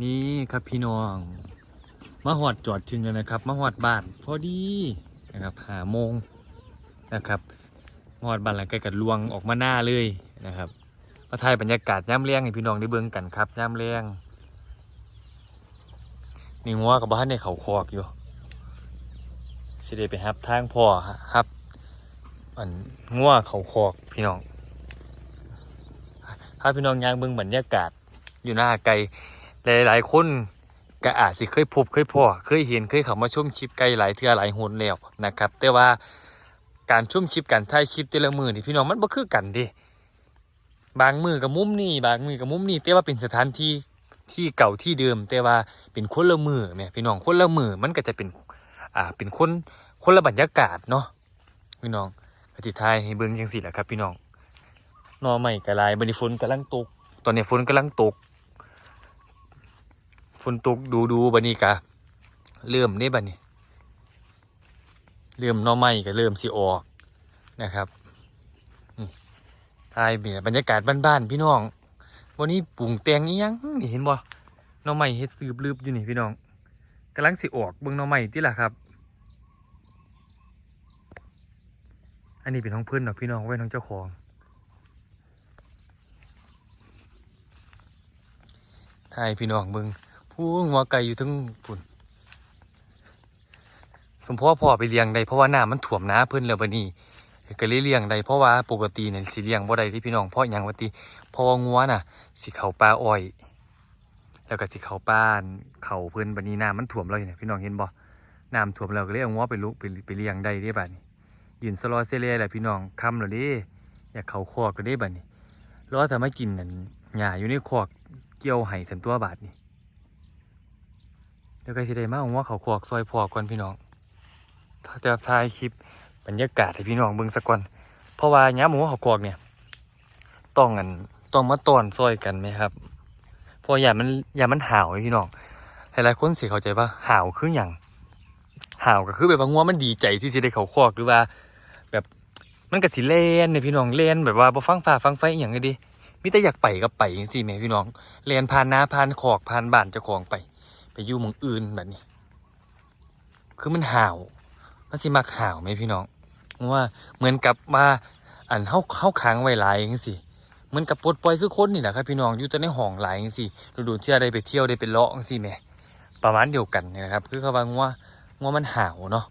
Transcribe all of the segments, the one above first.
นี่ครับพี่น้องมาหอดจอดถึงแล้วนะครับมาหอดบ้านพอดีนะครับหาโมงนะครับหอดบ้านแล้วใกล้กับลวงออกมาหน้าเลยนะครับมาถ่ายบรรยากาศย่ำเลี้ยงให้พี่น้องได้เบิ่งกันครับย่ำเลี้ยงนี่งัวกับบ้านในเขาคอกอยู่สิได้ไปฮับทางพ่อครับอันงัวเขาคอกพี่น้องถ้าพี่น้องย่างเบิ่งบรรยากาศอยู่หน้าไกล หลายๆคนก็อาจสิเคยพบเคยพอเคยเห็นเคยเข้ามาชมคลิปไกลหลายเทื่อหลายหนแล้วนะครับ แต่ว่าการชมคลิปการถ่ายคลิปแต่ละมือนี่พี่น้องมันบ่คือกันดิบางมือกับมุมนี่บางมือกับมุมนี่แต่ว่าเป็นสถานที่ที่เก่าที่เดิม แต่ว่าเป็นคนละมือแหม่พี่น้องคนละมือมันก็จะเป็นอ่าเป็นคนคนละบรรยากาศเนาะพี่น้องอธิทายให้เบิ่งจังซี่แหละครับ พี่น้องนอใหม่กะลายบันี้ฝนกำลังตก ตอนนี้ฝนกำลังตก ฝนตกดูดูบันนี้กะเริ่มนี่บันนี้ เริ่มน้อไม้ก็เริ่มสิออกนะครับนี่ทายเบียบรรยากาศบ้านๆพี่น้องวันนี้ปรุงแต่งอียังนี่เห็นบ่น้อไม้เฮ็ดสืบลืบอยู่นี่พี่น้องกำลังสิออกเบิ่งน้อไม้ที่ล่ะครับ อันนี้เป็นของเพื่อนเนาะพี่น้องไว้น้องเจ้าของทายพี่น้องเบิ่ง ผู้งัวไก่อยู่ทั้งปุ่น สมพ่อพ่อไปเลี้ยงได้เพราะว่าน้ำมันถ่วมน้าเพิ่นแล้วบัดนี้ก็เลยเลี้ยงได้เพราะว่าปกติเนี่ยสิเลี้ยงบ่ได้ที่พี่น้องเพราะหยังว่าติเพราะว่างัวน่ะ สิเข้าป่าอ้อย แล้วก็สิเข้าป่านเขาเพิ่นบัดนี้น้ำมันถ่วมแล้วเนี่ยพี่น้องเห็นบ่น้ำถ่วมแล้วก็เลยเอางัวไปลุไปไปเลี้ยงได้เด้บัดนี้ยืนสลอเซเล่แหละพี่น้องคำแล้วเด้อยากเขาคอกแล้วเด้บัดนี้รอถ้ามากินนั่นหญ้าอยู่ในคอกเกี่ยวไห้สันตัวบาดนี้ เดี๋ยวก็สิได้มาเอาว่าเขาขวกซอยพอก่อนพี่น้องถ้าจะถ่ายคลิปบรรยากาศให้พี่น้องเบิ่งสักก่อน เพราะว่าย้ำหมูเขาขวกเนี่ย ต้องกันต้องมาต้อนซอยกันไหมครับ เพราะอย่ามันอย่ามันห่าวพี่น้อง หลายๆคนสิเข้าใจว่าห่าวคืออย่างห่าวก็คือแบบว่างัวมันดีใจที่สิได้เขาขวกหรือว่า แบบมันก็สิเล่นเนี่ยพี่น้องเล่นแบบว่าบ่ฟังฟ้าฟังไฟอย่างเลยดิมิแต่อยากไปก็ไปจังซี่แหม่พี่น้องเล่นผ่านนาผ่านขอกผ่านบ้านเจ้าของไป ไปอยู่มองอื่นแบบนี้ คือมันห่าวมันสิมักห่าวไหมพี่น้องว่าเหมือนกับว่าอันเข้าเข้าค้างไว้หลายอย่างสิเหมือนกับปลดปล่อยคือคนนี่แหละครับพี่น้องอยู่แต่ในห้องหลายอย่างสิดูๆที่ได้ไปเที่ยวได้ไปเลาะอย่างสิแหม่ประมาณเดียวกันนี่นะครับ คือเขาว่างวงัวมันห่าวเนาะ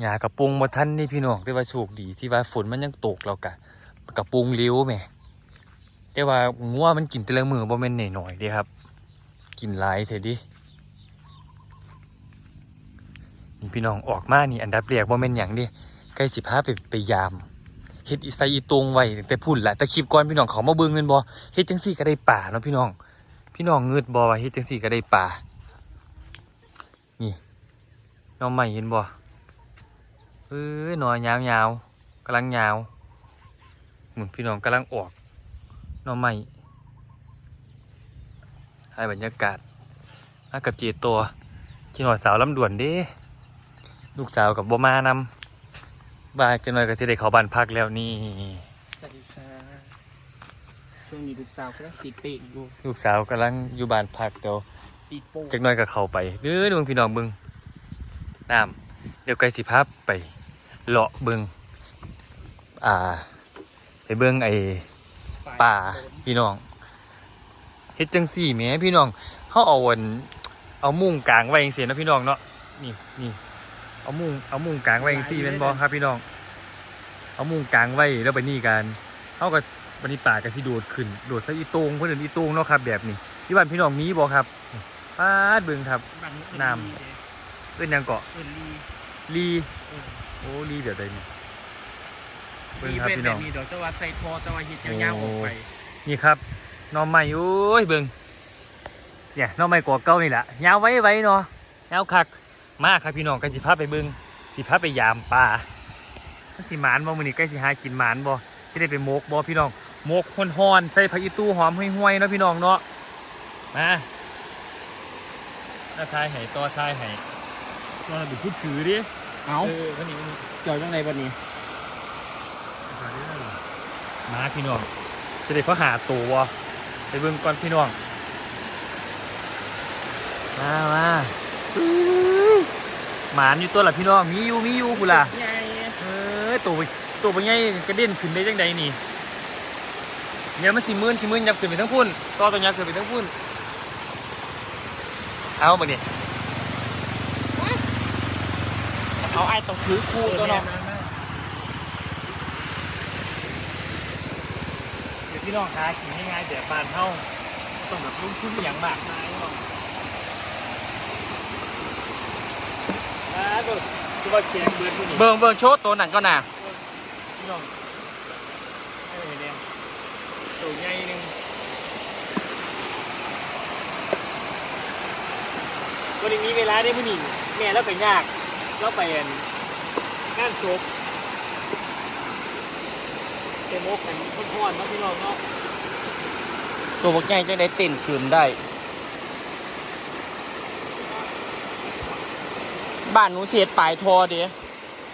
หญ้ากระปุงมาทันนี่พี่น้องแต่ว่าโชคดีที่ว่าฝนมันยังตกแล้วกะกระปุงเลี้ยวแหม่แต่ว่างัวมันกินแต่ละมือบ่แม่นหน่อยๆเด้ครับ กินหลายเถอะดินี่พี่น้องออกมานี่อันดับแรกว่าแม่นหยังดิใกล้สิพาไปไปยามเฮ็ดอีใส่อีตรงไว้แต่พุ่นแหละแต่คลิปก่อนพี่น้องเขามาเบิ่งเงินบ่เฮ็ดจังซี่ก็ได้ป่าเนาะพี่น้อง พี่น้องเงืดบ่ว่าเฮ็ดจังซี่ก็ได้ป่านี่น้องใหม่เห็นบ่เอ้ยหน่อยยาวๆกำลังยาวหมุนพี่น้องกำลังออกน้องใหม่ ให้บรรยากาศมากับเจตัวกินหอดสาวลำด่วนเด้ลูกสาวกับบ่มานำบ้านจะหน่อยก็สิได้เขาบ้านพักแล้วนี่สวัสดีค่ะช่วงนี้ลูกสาวก็ต้องติดเป่งอยู่ลูกสาวกำลังอยู่บ้านพักเดี๋ยวติดโป้งจักหน่อยก็เข้าไปเด้อดวงพี่น้องเบิงน้ำเดี๋ยวไกลสิพาไปเลาะเบิงอ่า ไปเบิงไอ้ป่าพี่น้อง เฮ็ดจังสี่แหมพี่น้องเขาเอาวันเอามุ้งกลางไว้จังซี่นะพี่น้องเนาะนี่นี่เอามุ้งเอามุ้งกลางไว้จังซี่แม่นบ่ครับพี่น้อง เอามุ้งกลางไว้แล้วไปนี่กันเขาก็บันนี้ป่าก็สิโดดขึ้นโดดใส่อีโตงเพิ่นเอิ้นอีโตงเนาะครับ แบบนี้ที่บ้านพี่น้องมีบ่ครับปาดเบิ่งครับบังเอิญน้ำลีเด้เอิ้นหยังเกาะเอิญลีลีเออโอ้ลีแบบใดนี่เบิ่งลีครับเป็นพี่แบน้อบงนี้ดอกแต่ว่าใส่ทอแต่ว่าเฮ็ดยาวๆออกไปนี่ครับห น้องใหม่โอ้ยเบิ่งเนี่ยหน้องใหม่กว่าเก่านี่แหละยาวไว้ไว้เนาะยาวคักมากครับพี่น้องกันสิพาไปเบิ่งสิพาไปยามป่าก็สิหมานบ่มื้อนี้ใกล้สิหากินหมานบ่สิได้ไปโมกบ่พี่น้องโมกฮ้อนๆใส่ผักอีตู้หอมห่วยๆเนาะพี่น้องเนาะมาถ้าทายให้ต่อทายให้ลองดูพูดถือดิเอาเออคนนี้คนนี้เสียวจังไรบัดนี้มาพี่น้องจะได้เขาหาตัววะไป เบิ่งก่อนพี่น้อง มามาอื้อหมานอยู่ตัวละพี่น้อง มีอยู่มีอยู่กูล่ะใหญ่เออตัวตัวเป็นไงกระเด็นขึ้นได้จังใดนี่เนี่ยมันสิมื่นสิมื่นยับขึ้นไปทั้งพุ่นต่อตัวยับขึ้นไปทั้งพุ่นเอามาเนี่ยเอาไอ้ต้องถือคู่ตัวเนาะ เดี๋ยว พี่น้องหากินง่ายๆแบบบานเท่าต้องแบบลุ่มทุนอหย่างมากมายพี่น้องอ่าตัวตัวาเคียงเบิร์ดผู้นี้เบิ่งเบิ่งโชว์ตัวนั้นก็น่ะพี่น้องเอ้ยเนี่ยตัวใหญ่หนึงวันนี้มีเวลาได้ผู้นี้แม่แล้วไปยากแล้วไปอันงานศพเต็มอกกันพ่อนๆนะพี่น้องเนาะตัวบักใหญ่จังได้เต้นขืนได้ บ้านหนูเสียดปลายทอเดีย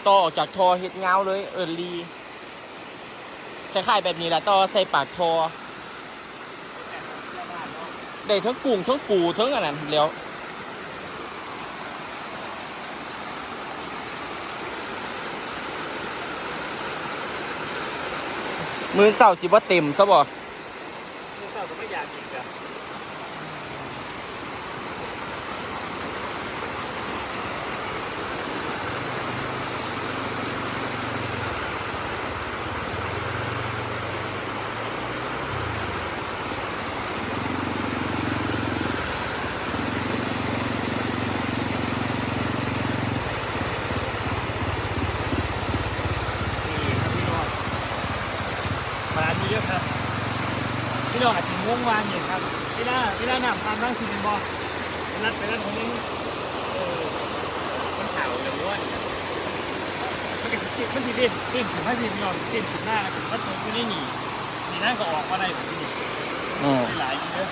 ต่อออกจากทอเฮ็ดเงาเลยเอินลีคล้ายๆแบบนี้แหละต่อใส่ปากทอ ได้ทั้งกุ้งทั้งปูทั้งอันนั้นแล้ว มือเสาสิบ่เต็มซะบ่ มือเต้าก็ไม่อยากกินจ้ะ นี่ครับพี่น้องมาดีเยอะครับ พี่น้องอาจจะงงวานอยู่ยครับไม่ได้ไม่ได้หนักความร่างสีเป็นบอไปนัดไปนัดของนี้เออมันขาวอย่างว่านมันก็ติดมันติดเด่นเด่นถึงพระสิบยอดเด่นถึงหน้าถึงพระตรงก็ได้หนีหนีหน้าก็ออกมาได้แบบนี้ได้หลายเยอะ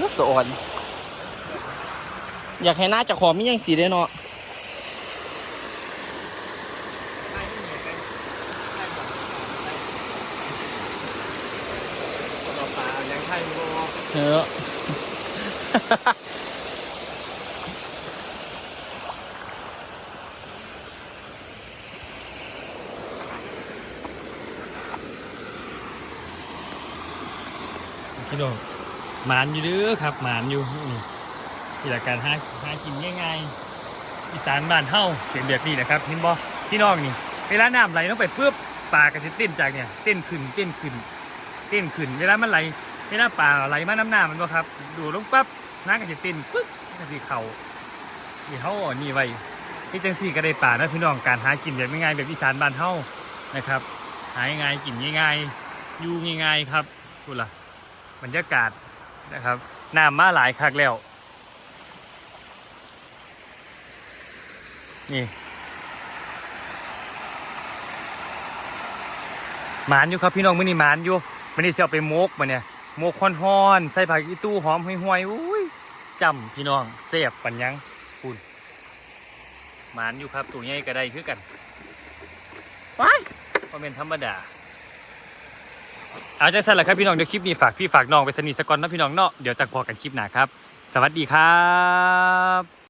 น่าสอนอยากให้หน้าจะขอมียังสีได้เนาะ ได้ไม่เหนื่อยกันได้หมดได้สำหรับปลายัง ไทยโมเออพี่น้องหมานอยู่เด้อครับหมานอยู่นี่ที่หลัการหาหากินง่ายๆอีสานบ้านเฮาเป็นแบบนี้นะครับเห็นบ่พี่น้องนี่เวลาน้ำไหลลงไปปุ๊บปลาก็จะเต้นจากเนี่ยเต้นขึ้นเต้นขึ้นเต้นขึ้น เวลามันไหล เวลาปลาไหลมาน้ำหน้ามันบ่ครับ ดูลงปั๊บน้ำก็จะต้นปึ๊บก็จะเข่าที่เฮาเอานี่ไว้ที่จังซี่ก็ได้ปลานะพี่น้องการหากินแบบง่ายๆแบบอีสานบ้านเฮานะครับ หาง่ายกินง่ายๆอยู่ง่ายๆครับพูล่ะบรรยากาศนะครับน้ำมาหลายคักแล้วนี่หมานอยู่ครับพี่น้องมื้อนี้หมานอยู่มื้อนี้สิเอาไปโมกมาเนี่ย โมกฮอนใส่ผักอีตู้หอมห่วยๆอุ้ยจำพี่น้องเสียบปัญญังคุณหมานอยู่ครับตัวใหญ่ก็ได้คือกันว้ายเพราะเป็นธรรมดาเอาใจสั่นแหละครับพี่น้องเดี๋ยวคลิปนี้ฝากพี่ฝากน้องไปสนิทสกอนนะพี่น้องเนาะเดี๋ยวจะพอกันคลิปหน้าครับ สวัสดีครับ